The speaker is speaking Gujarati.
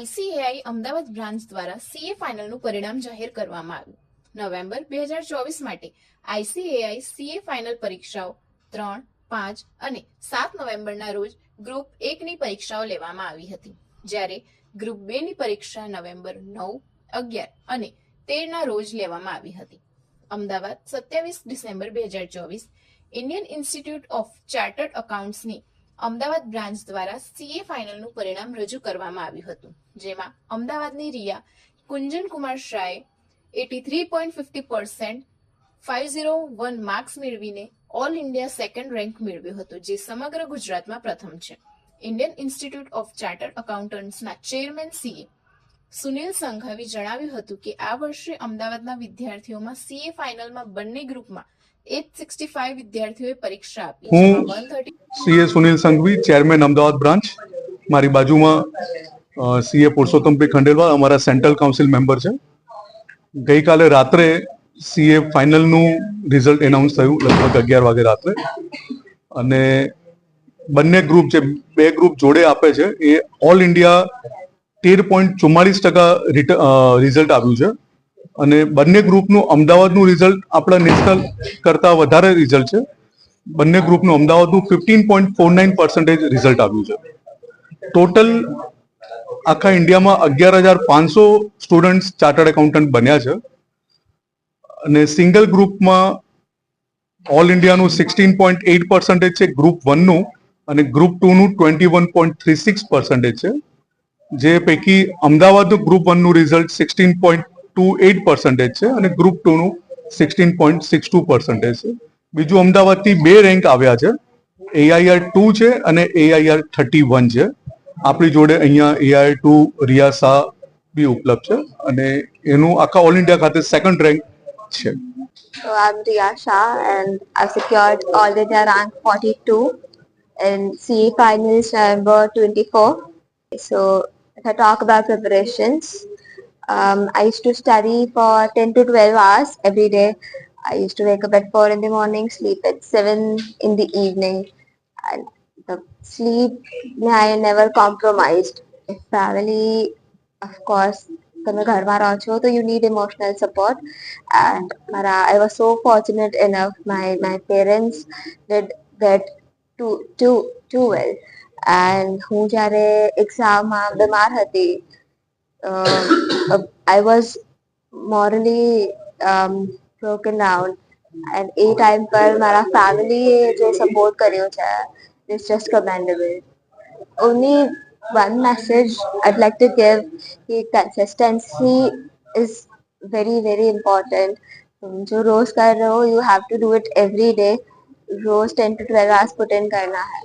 આઈસીએઆઈ અમદાવાદ બ્રાન્ચ દ્વારા સીએ ફાઇનલનું પરિણામ જાહેર કરવામાં આવ્યું. નવેમ્બર બે હજાર ચોવીસ માટે આઈસીએઆઈ સીએ ફાઇનલ પરીક્ષાઓ ત્રણ, પાંચ અને સાત નવેમ્બરના રોજ ગ્રુપ એકની પરીક્ષાઓ લેવામાં આવી હતી. જ્યારે ગ્રુપ બેની પરીક્ષા નવેમ્બર નવ, અગિયાર અને તેરના રોજ લેવામાં આવી હતી. અમદાવાદ સત્યાવીસ ડિસેમ્બર બે હજાર ચોવીસ, ઇન્ડિયન ઇન્સ્ટિટ્યૂટ ઓફ ચાર્ટર્ડ અકાઉન્ટ્સની અમદાવાદ બ્રાન્ચ દ્વારા સીએ ફાઇનલનું પરિણામ રજૂ કરવામાં આવ્યું હતું, જેમાં અમદાવાદની રિયા કુંજન કુમાર શાહે eighty three point fifty percent five zero one marks મેળવીને ઓલ ઇન્ડિયા સેકન્ડ રેન્ક મેળવ્યો હતો, જે સમગ્ર ગુજરાતમાં પ્રથમ છે. ઇન્ડિયન ઇન્સ્ટિટ્યૂટ ઓફ ચાર્ટર્ડ અકાઉન્ટન્ટ્સના ચેરમેન સીએ સુનિલ સંઘાવી જણાવ્યું હતું કે આ વર્ષે અમદાવાદના વિદ્યાર્થીઓમાં સીએ ફાઇનલમાં બંને ગ્રુપમાં એટ સિક્સટી ફાઇવ વિદ્યાર્થીઓએ પરીક્ષા આપી હું CA Sunil Sanghvi chairman Ahmedabad branch મારી બાજુમાં સીએ પુરુષોત્તમભાઈ ખંડેલવાલ અમારા સેન્ટ્રલ કાઉન્સિલ મેમ્બર છે. ગઈકાલે રાત્રે સીએ ફાઇનલનું રિઝલ્ટ એનાઉન્સ થયું લગભગ અગિયાર વાગે રાત્રે. અને બંને ગ્રુપ જે બે ગ્રુપ જોડે આપે છે એ ઓલ ઇન્ડિયા તેર પોઈન્ટ ચુમ્માલીસ ટકા રિઝલ્ટ આવ્યું છે. અને બંને ગ્રુપનું અમદાવાદનું રિઝલ્ટ આપણા નેશનલ કરતા વધારે રિઝલ્ટ છે. બંને ગ્રુપનું અમદાવાદનું fifteen point four nine percentage result આવ્યું છે. ટોટલ આખા ઇન્ડિયામાં અગિયાર હજાર પાંચસો સ્ટુડન્ટ્સ ચાર્ટર્ડ એકાઉન્ટન્ટ બન્યા છે. અને સિંગલ ગ્રુપમાં ઓલ ઇન્ડિયાનું સિક્સટીન પોઈન્ટ એઇટ પર્સન્ટેજ છે ગ્રુપ વનનું અને group ટુનું twenty one point three six percentage છે. જે પૈકી અમદાવાદનું group વનનું result sixteen point two eight percentage છે અને group ટુનું sixteen point six two percentage છે. બીજું અમદાવાદથી બે રેન્ક આવ્યા છે. એઆઈઆર ટુ છે અને એઆઈઆર થર્ટી વન છે. આપણી જોડે અહીંયા એઆઈ ટુ રિયા શાહ બી ઉપલબ્ધ છે અને એનું આખા ઓલ ઇન્ડિયા ખાતે સેકન્ડ રેન્ક છે. So I'm Riya Shah and I've secured All India rank 42 in CE finals November 24. So if I talk about preparations, um, I used to study for 10 to 12 hours every day. I used to wake up at 4 in the morning, sleep at 7 in the evening. And the sleep, I never compromised. Family, of course, તમે ઘરમાં રહો છો તો you need emotional support and મારા I was so fortunate enough my my parents did get to to to well and હું જ્યારે એક્ઝામમાં બીમાર હતી I was morally broken down and એ ટાઈમ પર મારા ફેમિલીએ જે સપોર્ટ કર્યો છે it's just commendable only one message I'd like to give कि consistency is very very important तुम जो रोज कर रहे हो you have to do it every day rose 10 to 12 hours put in करना है